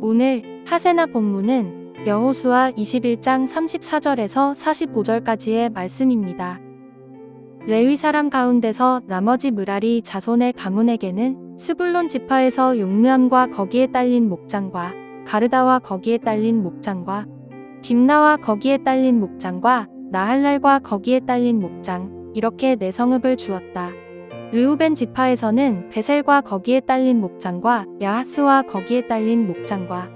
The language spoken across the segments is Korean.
오늘 하세나 본문은 여호수아 21장 34절에서 45절까지의 말씀입니다. 레위 사람 가운데서 나머지 무라리 자손의 가문에게는 스불론 지파에서 용르함과 거기에 딸린 목장과 가르다와 거기에 딸린 목장과 딥나와 거기에 딸린 목장과 나할랄과 거기에 딸린 목장 이렇게 네 성읍을 주었다. 르우벤 지파에서는 베셀과 거기에 딸린 목장과 야하스와 거기에 딸린 목장과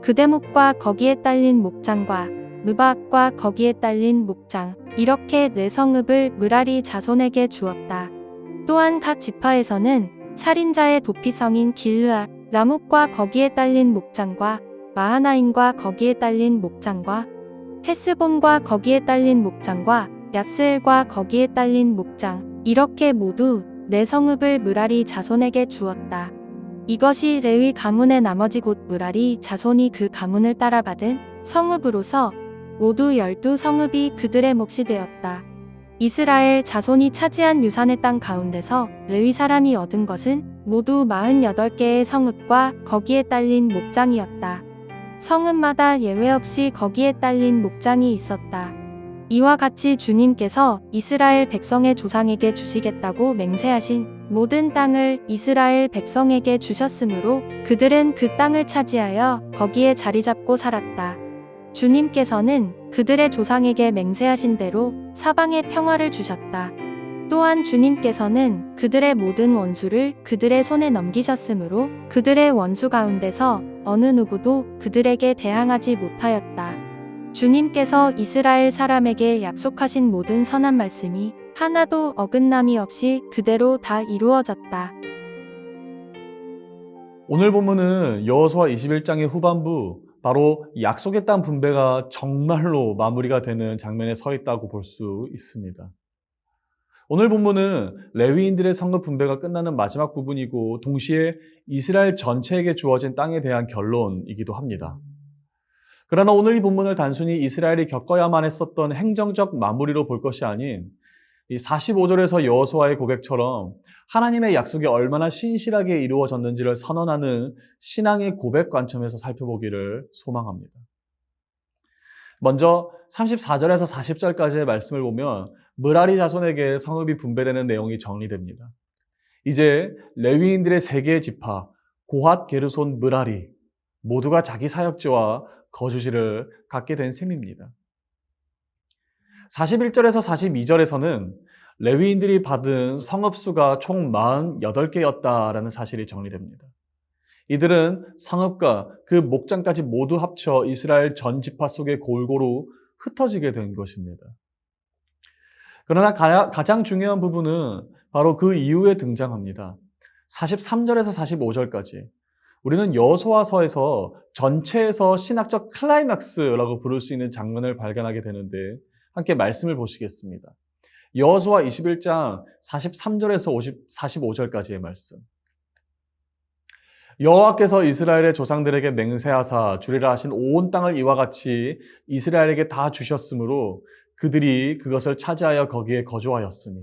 그대목과 거기에 딸린 목장과 느바과 거기에 딸린 목장 이렇게 네 성읍을 무라리 자손에게 주었다. 또한 각 지파에서는 살인자의 도피성인 길르아 라목과 거기에 딸린 목장과 마하나임과 거기에 딸린 목장과 헤스본과 거기에 딸린 목장과 야스엘과 거기에 딸린 목장 이렇게 모두 네 성읍을 무라리 자손에게 주었다. 이것이 레위 가문의 나머지 곧 무라리 자손이 그 가문을 따라 받은 성읍으로서 모두 열두 성읍이 그들의 몫이 되었다. 이스라엘 자손이 차지한 유산의 땅 가운데서 레위 사람이 얻은 것은 모두 48개의 성읍과 거기에 딸린 목장이었다. 성읍마다 예외 없이 거기에 딸린 목장이 있었다. 이와 같이 주님께서 이스라엘 백성의 조상에게 주시겠다고 맹세하신 모든 땅을 이스라엘 백성에게 주셨으므로 그들은 그 땅을 차지하여 거기에 자리 잡고 살았다. 주님께서는 그들의 조상에게 맹세하신 대로 사방에 평화를 주셨다. 또한 주님께서는 그들의 모든 원수를 그들의 손에 넘기셨으므로 그들의 원수 가운데서 어느 누구도 그들에게 대항하지 못하였다. 주님께서 이스라엘 사람에게 약속하신 모든 선한 말씀이 하나도 어긋남이 없이 그대로 다 이루어졌다. 오늘 본문은 여호수아 21장의 후반부 바로 약속의 땅 분배가 정말로 마무리가 되는 장면에 서 있다고 볼 수 있습니다. 오늘 본문은 레위인들의 성급 분배가 끝나는 마지막 부분이고 동시에 이스라엘 전체에게 주어진 땅에 대한 결론이기도 합니다. 그러나 오늘 이 본문을 단순히 이스라엘이 겪어야만 했었던 행정적 마무리로 볼 것이 아닌 이 45절에서 여호수아의 고백처럼 하나님의 약속이 얼마나 신실하게 이루어졌는지를 선언하는 신앙의 고백 관점에서 살펴보기를 소망합니다. 먼저 34절에서 40절까지의 말씀을 보면 무라리 자손에게 성읍이 분배되는 내용이 정리됩니다. 이제 레위인들의 세 개의 지파 고핫, 게르손, 무라리 모두가 자기 사역지와 거주지를 갖게 된 셈입니다. 41절에서 42절에서는 레위인들이 받은 성읍수가 총 48개였다라는 사실이 정리됩니다. 이들은 성읍과 그 목장까지 모두 합쳐 이스라엘 전 지파 속에 골고루 흩어지게 된 것입니다. 그러나 가장 중요한 부분은 바로 그 이후에 등장합니다. 43절에서 45절까지 우리는 여호수아서에서 전체에서 신학적 클라이막스라고 부를 수 있는 장면을 발견하게 되는데 함께 말씀을 보시겠습니다. 여호수아 21장 43절에서 50, 45절까지의 말씀. 여호와께서 이스라엘의 조상들에게 맹세하사 주리라 하신 온 땅을 이와 같이 이스라엘에게 다 주셨으므로 그들이 그것을 차지하여 거기에 거주하였으니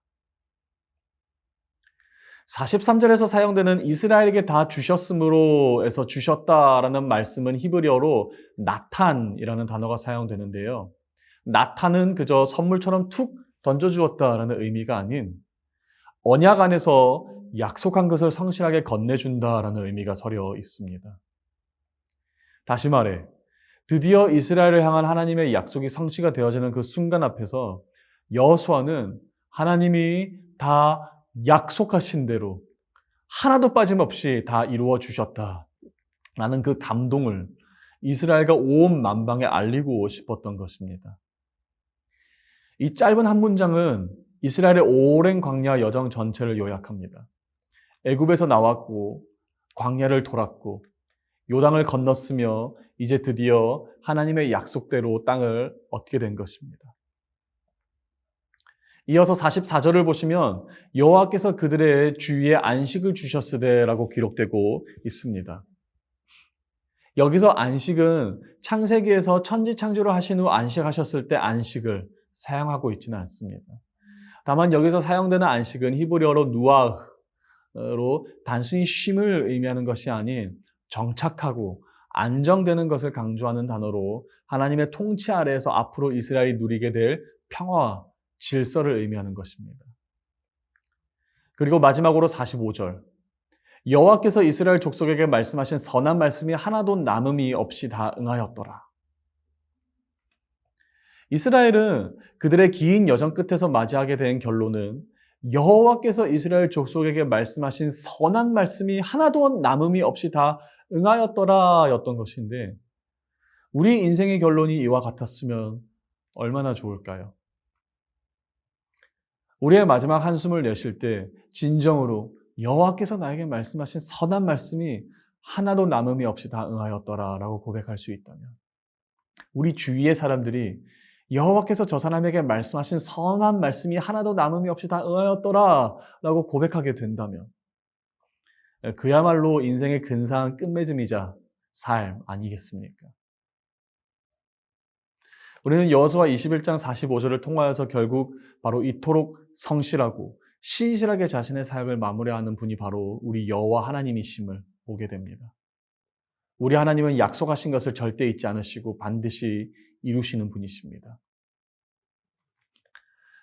43절에서 사용되는 이스라엘에게 다 주셨으므로에서 주셨다라는 말씀은 히브리어로 나탄이라는 단어가 사용되는데요. 나탄은 그저 선물처럼 툭 던져주었다라는 의미가 아닌 언약 안에서 약속한 것을 성실하게 건네준다라는 의미가 서려 있습니다. 다시 말해, 드디어 이스라엘을 향한 하나님의 약속이 성취가 되어지는 그 순간 앞에서 여호수아는 하나님이 다 약속하신 대로 하나도 빠짐없이 다 이루어 주셨다. 라는 그 감동을 이스라엘과 온 만방에 알리고 싶었던 것입니다. 이 짧은 한 문장은 이스라엘의 오랜 광야 여정 전체를 요약합니다. 애굽에서 나왔고 광야를 돌았고 요당을 건넜으며 이제 드디어 하나님의 약속대로 땅을 얻게 된 것입니다. 이어서 44절을 보시면 여호와께서 그들의 주위에 안식을 주셨으되라고 기록되고 있습니다. 여기서 안식은 창세기에서 천지 창조를 하신 후 안식하셨을 때 안식을 사용하고 있지는 않습니다. 다만 여기서 사용되는 안식은 히브리어로 누아흐로 단순히 쉼을 의미하는 것이 아닌 정착하고 안정되는 것을 강조하는 단어로 하나님의 통치 아래에서 앞으로 이스라엘이 누리게 될 평화와 질서를 의미하는 것입니다. 그리고 마지막으로 45절. 여호와께서 이스라엘 족속에게 말씀하신 선한 말씀이 하나도 남음이 없이 다 응하였더라. 이스라엘은 그들의 긴 여정 끝에서 맞이하게 된 결론은 여호와께서 이스라엘 족속에게 말씀하신 선한 말씀이 하나도 남음이 없이 다 응하였더라였던 것인데 우리 인생의 결론이 이와 같았으면 얼마나 좋을까요? 우리의 마지막 한숨을 내쉴 때 진정으로 여호와께서 나에게 말씀하신 선한 말씀이 하나도 남음이 없이 다 응하였더라라고 고백할 수 있다면 우리 주위의 사람들이 여호와께서 저 사람에게 말씀하신 선한 말씀이 하나도 남음이 없이 다 응하였더라라고 고백하게 된다면 그야말로 인생의 근사한 끝맺음이자 삶 아니겠습니까? 우리는 여호수아 21장 45절을 통하여서 결국 바로 이토록 성실하고 신실하게 자신의 사역을 마무리하는 분이 바로 우리 여호와 하나님이심을 보게 됩니다. 우리 하나님은 약속하신 것을 절대 잊지 않으시고 반드시 이루시는 분이십니다.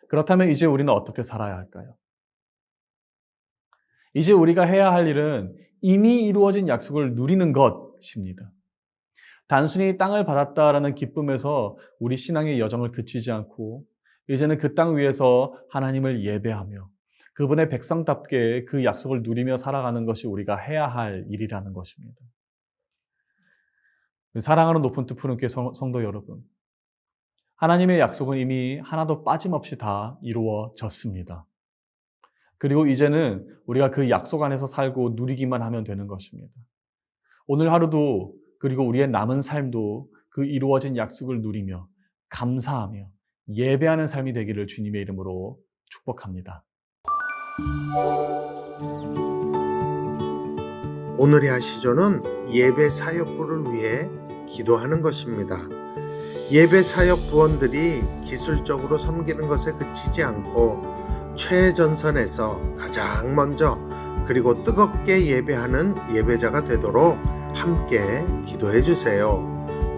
그렇다면 이제 우리는 어떻게 살아야 할까요? 이제 우리가 해야 할 일은 이미 이루어진 약속을 누리는 것입니다. 단순히 땅을 받았다라는 기쁨에서 우리 신앙의 여정을 그치지 않고 이제는 그 땅 위에서 하나님을 예배하며 그분의 백성답게 그 약속을 누리며 살아가는 것이 우리가 해야 할 일이라는 것입니다. 사랑하는 높은 뜻 푸른 교회 성도 여러분, 하나님의 약속은 이미 하나도 빠짐없이 다 이루어졌습니다. 그리고 이제는 우리가 그 약속 안에서 살고 누리기만 하면 되는 것입니다. 오늘 하루도 그리고 우리의 남은 삶도 그 이루어진 약속을 누리며 감사하며 예배하는 삶이 되기를 주님의 이름으로 축복합니다. 오늘의 하시조는 예배 사역부를 위해 기도하는 것입니다. 예배 사역 부원들이 기술적으로 섬기는 것에 그치지 않고 최전선에서 가장 먼저 그리고 뜨겁게 예배하는 예배자가 되도록 함께 기도해 주세요.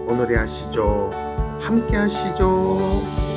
오늘의 하시죠. 함께 하시죠.